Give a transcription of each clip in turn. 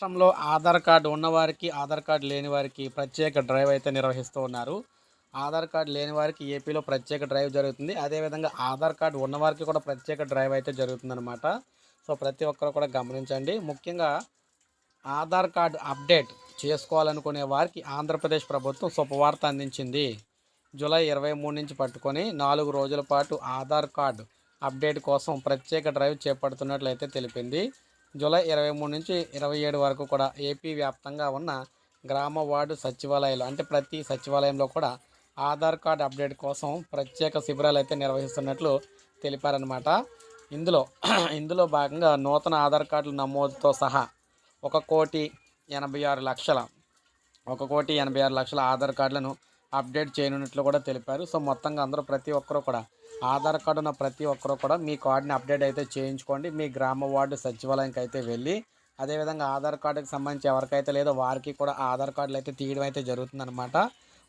రాష్ట్రంలో ఆధార్ కార్డు ఉన్నవారికి ఆధార్ కార్డు లేని వారికి ప్రత్యేక డ్రైవ్ అయితే నిర్వహిస్తూ ఉన్నారు. ఆధార్ కార్డు లేని వారికి ఏపీలో ప్రత్యేక డ్రైవ్ జరుగుతుంది. అదేవిధంగా ఆధార్ కార్డు ఉన్నవారికి కూడా ప్రత్యేక డ్రైవ్ అయితే జరుగుతుందన్నమాట. సో ప్రతి ఒక్కరు కూడా గమనించండి. ముఖ్యంగా ఆధార్ కార్డు అప్డేట్ చేసుకోవాలనుకునే వారికి ఆంధ్రప్రదేశ్ ప్రభుత్వం శుభవార్త అందించింది. జూలై ఇరవై మూడు నుంచి పట్టుకొని నాలుగు రోజుల పాటు ఆధార్ కార్డు అప్డేట్ కోసం ప్రత్యేక డ్రైవ్ చేపడుతున్నట్లయితే తెలిపింది. జూలై ఇరవై మూడు నుంచి ఇరవై ఏడు వరకు కూడా ఏపీ వ్యాప్తంగా ఉన్న గ్రామ వార్డు సచివాలయాలు అంటే ప్రతి సచివాలయంలో కూడా ఆధార్ కార్డు అప్డేట్ కోసం ప్రత్యేక శిబిరాలు అయితే నిర్వహిస్తున్నట్లు తెలిపారనమాట ఇందులో ఇందులో భాగంగా నూతన ఆధార్ కార్డుల నమోదుతో సహా ఒక కోటి ఎనభై ఆరు లక్షల ఒక కోటి ఎనభై ఆరు లక్షల ఆధార్ కార్డులను అప్డేట్ చేయనున్నట్లు కూడా తెలిపారు. సో మొత్తంగా అందరూ ప్రతి ఒక్కరూ కూడా ఆధార్ కార్డు ఉన్న ప్రతి ఒక్కరూ కూడా మీ కార్డుని అప్డేట్ అయితే చేయించుకోండి. మీ గ్రామ వార్డు సచివాలయంకి అయితే వెళ్ళి అదేవిధంగా ఆధార్ కార్డుకి సంబంధించి ఎవరికైతే లేదో వారికి కూడా ఆధార్ కార్డులు అయితే తీయడం అయితే జరుగుతుందన్నమాట.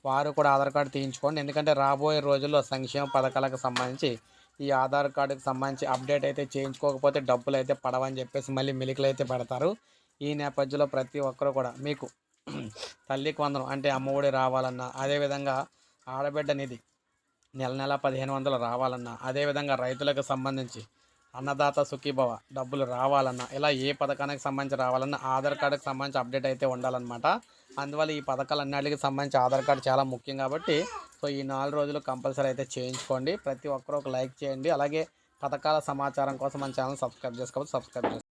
వారు కూడా ఆధార్ కార్డు తీయించుకోండి. ఎందుకంటే రాబోయే రోజుల్లో సంక్షేమ పథకాలకు సంబంధించి ఈ ఆధార్ కార్డుకి సంబంధించి అప్డేట్ అయితే చేయించుకోకపోతే డబ్బులు అయితే పడవని చెప్పేసి మళ్ళీ మిలికలు అయితే పెడతారు. ఈ నేపథ్యంలో ప్రతి ఒక్కరు కూడా మీకు తల్లికి వందనం అంటే అమ్మఒడి రావాలన్నా అదేవిధంగా ఆడబిడ్డ నిధి నెల నెల పదిహేను వందలు రావాలన్నా అదేవిధంగా రైతులకు సంబంధించి అన్నదాత సుఖీభవ డబ్బులు రావాలన్నా ఇలా ఏ పథకానికి సంబంధించి రావాలన్నా ఆధార్ కార్డుకి సంబంధించి అప్డేట్ అయితే ఉండాలన్నమాట. అందువల్ల ఈ పథకాలన్నిటికి సంబంధించి ఆధార్ కార్డు చాలా ముఖ్యం కాబట్టి సో ఈ నాలుగు రోజులు కంపల్సరీ అయితే చేయించుకోండి. ప్రతి ఒక్కరూ ఒక లైక్ చేయండి. అలాగే పథకాల సమాచారం కోసం మన ఛానల్ సబ్స్క్రైబ్ చేసుకోవాలి సబ్స్క్రైబ్ చేసుకోండి